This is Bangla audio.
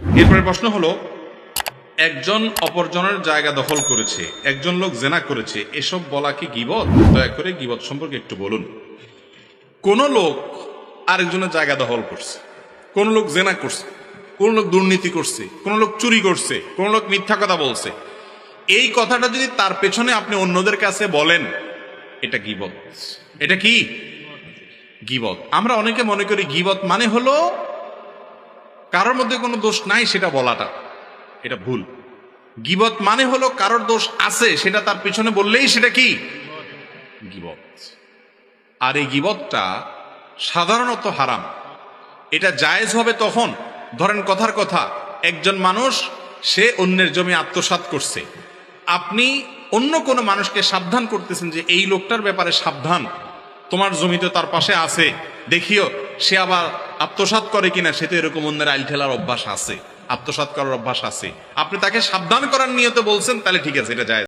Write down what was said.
এরপরে প্রশ্ন হলো, একজন অপরজনের জায়গা দখল করেছে, একজন লোক জেনা করেছে, এসব বলা কি গিবত? দয়া করে গিবত সম্পর্কে একটু বলুন। কোন লোক আরেকজনের জায়গা দখল করছে, কোন লোক জেনা করছে, কোন লোক দুর্নীতি করছে, কোন লোক চুরি করছে, কোন লোক মিথ্যা কথা বলছে। এই কথাটা যদি তার পেছনে আপনি অন্যদের কাছে বলেন, এটা গিবত। এটা কি? গিবত। আমরা অনেকে মনে করি গিবত মানে হলো কারোর মধ্যে কোনো দোষ নাই সেটা বলাটা, এটা ভুল। গিবত মানে হলো কারোর দোষ আছে, সেটা তার পিছনে বললেই সেটা কি? গিবত। আর এই গিবতটা সাধারণত হারাম। এটা জায়েজ হবে তখন। ধরেন কথার কথা, একজন মানুষ, সে অন্যের জমি আত্মসাৎ করছে। আপনি অন্য কোনো মানুষকে সাবধান করতেছেন যে এই লোকটার ব্যাপারে সাবধান। তোমার জমিতে তার পাশে আছে। দেখিও, সে আবার আত্মসাৎ করে কিনা সে তো এরকম অন্যের আইল ঠেলার অভ্যাস আছে। আত্মসাত করার অভ্যাস আছে। আপনি তাকে সাবধান করার নিয়ত বলছেন, তাহলে ঠিক আছে, এটা যায়।